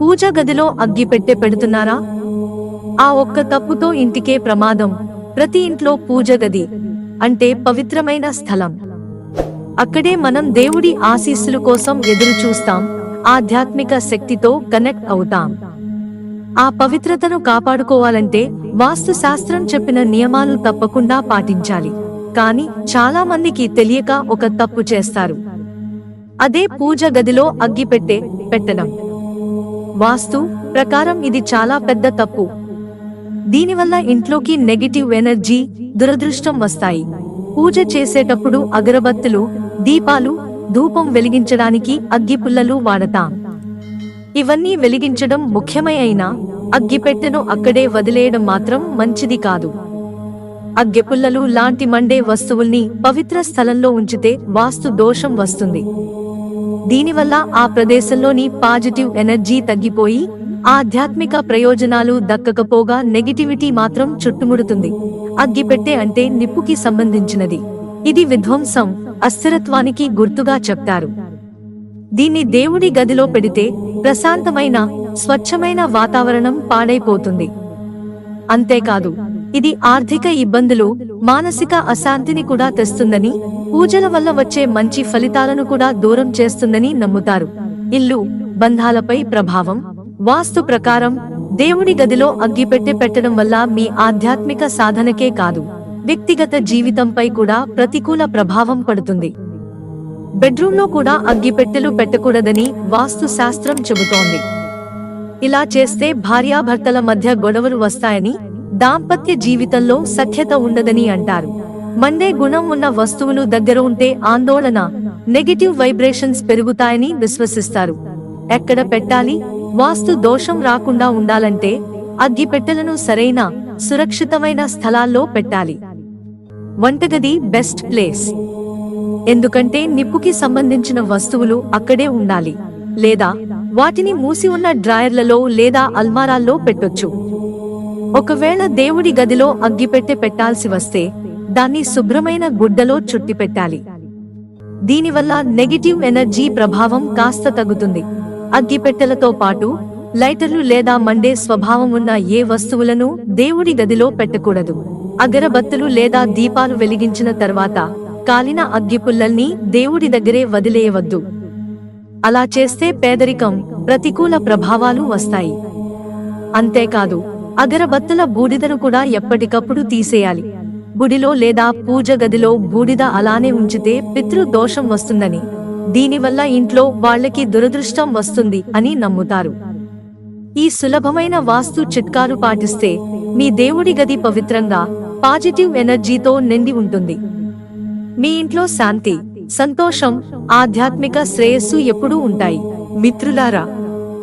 పూజ గదిలో అగ్గి పెట్టె పెడుతున్నారా? ఆ ఒక్క తప్పుతో ఇంటికే ప్రమాదం. ప్రతి ఇంట్లో పూజ గది. అంటే పవిత్రమైన స్థలం. అక్కడే మనం దేవుడి ఆశీస్సుల కోసం ఎదురు చూస్తాం ఆధ్యాత్మిక శక్తితో కనెక్ట్ అవుతాం. ఆ పవిత్రతను కాపాడుకోవాలంటే వాస్తు శాస్త్రం చెప్పిన నియమాలు తప్పకుండా పాటించాలి. కానీ చాలా మందికి తెలియక ఒక తప్పు చేస్తారు. అదే పూజ గదిలో అగ్గి పెట్టే పెట్టడం. వాస్తు ప్రకారం ఇది చాలా పెద్ద తప్పు. దీనివల్ల ఇంట్లోకి నెగిటివ్ ఎనర్జీ దురదృష్టం వస్తాయి. పూజ చేసేటప్పుడు అగరబత్తులు దీపాలు ధూపం వెలిగించడానికి అగ్గి పుల్లలు వాడతాం. ఇవన్నీ వెలిగించడం ముఖ్యమైన అగ్గిపెట్టెను అక్కడే వదిలేయడం మాత్రం మంచిది కాదు. అగ్గిపుల్లలు లాంటి మండే వస్తువుల్ని పవిత్ర స్థలంలో ఉంచితే వాస్తు దోషం వస్తుంది. దీనివల్ల ఆ ప్రదేశంలోని పాజిటివ్ ఎనర్జీ తగ్గిపోయి ఆధ్యాత్మిక ప్రయోజనాలు దక్కకపోగా నెగిటివిటీ మాత్రం చుట్టుముడుతుంది. అగ్గిపెట్టె అంటే నిప్పుకి సంబంధించినది. ఇది విధ్వంసం అస్థిరత్వానికి గుర్తుగా చెప్తారు. దీన్ని దేవుడి గదిలో పెడితే ప్రశాంతమైన స్వచ్ఛమైన వాతావరణం పాడైపోతుంది. అంతేకాదు ఇది ఆర్థిక ఇబ్బందులు మానసిక అశాంతిని కూడా తెస్తుందని పూజల వల్ల వచ్చే మంచి ఫలితాలను కూడా దూరం చేస్తుందని నమ్ముతారు. ఇల్లు బంధాలపై ప్రభావం వాస్తు ప్రకారం దేవుడి గదిలో అగ్గిపెట్టె పెట్టడం వల్ల మీ ఆధ్యాత్మిక సాధనకే కాదు వ్యక్తిగత జీవితంపై కూడా ప్రతికూల ప్రభావం పడుతుంది. బెడ్రూమ్లో కూడా అగ్గిపెట్టెలు పెట్టకూడదని వాస్తు శాస్త్రం చెబుతోంది. ఇలా చేస్తే భార్యాభర్తల మధ్య గొడవలు వస్తాయని దాంపత్య జీవితంలో సఖ్యత ఉండదని అంటారు. మండే గుణం ఉన్న వస్తువులు దగ్గర ఉంటే ఆందోళన నెగిటివ్ వైబ్రేషన్స్ పెరుగుతాయని విశ్వసిస్తారు. ఎక్కడ పెట్టాలి? వాస్తు దోషం రాకుండా ఉండాలంటే అగ్గిపెట్టెలను సరైన సురక్షితమైన స్థలాల్లో పెట్టాలి. వంటగది బెస్ట్ ప్లేస్. ఎందుకంటే నిప్పుకి సంబంధించిన వస్తువులు అక్కడే ఉండాలి. లేదా వాటిని మూసి ఉన్న డ్రాయర్లలో లేదా అల్మారాల్లో పెట్టొచ్చు. ఒకవేళ దేవుడి గదిలో అగ్గిపెట్టె పెట్టాల్సి వస్తే దాన్ని శుభ్రమైన గుడ్డలో చుట్టి పెట్టాలి. దీనివల్ల నెగిటివ్ ఎనర్జీ ప్రభావం కాస్త తగ్గుతుంది. అగ్గిపెట్టెలతో పాటు లైటర్లు లేదా మండే స్వభావం ఉన్న ఏ వస్తువులను దేవుడి గదిలో పెట్టకూడదు. అగరబత్తులు లేదా దీపాలు వెలిగించిన తర్వాత కాలిన అగ్గిపుల్లల్ని దేవుడి దగ్గరే వదిలేయవద్దు. అలా చేస్తే పేదరికం ప్రతికూల ప్రభావాలు వస్తాయి. అంతేకాదు అగరబత్తుల బూడిదను కూడా ఎప్పటికప్పుడు తీసేయాలి. గుడిలో లేదా పూజ గదిలో బూడిద అలానే ఉంచితే పితృ దోషం వస్తుందని. దీనివల్ల ఇంట్లో వాళ్ళకి దురదృష్టం వస్తుంది అని నమ్ముతారు. ఈ సులభమైన వాస్తు చిట్కాలు పాటిస్తే మీ దేవుడి గది పవిత్రంగా పాజిటివ్ ఎనర్జీతో నిండి ఉంటుంది. మీ ఇంట్లో శాంతి సంతోషం ఆధ్యాత్మిక శ్రేయస్సు ఎప్పుడూ ఉంటాయి. మిత్రులారా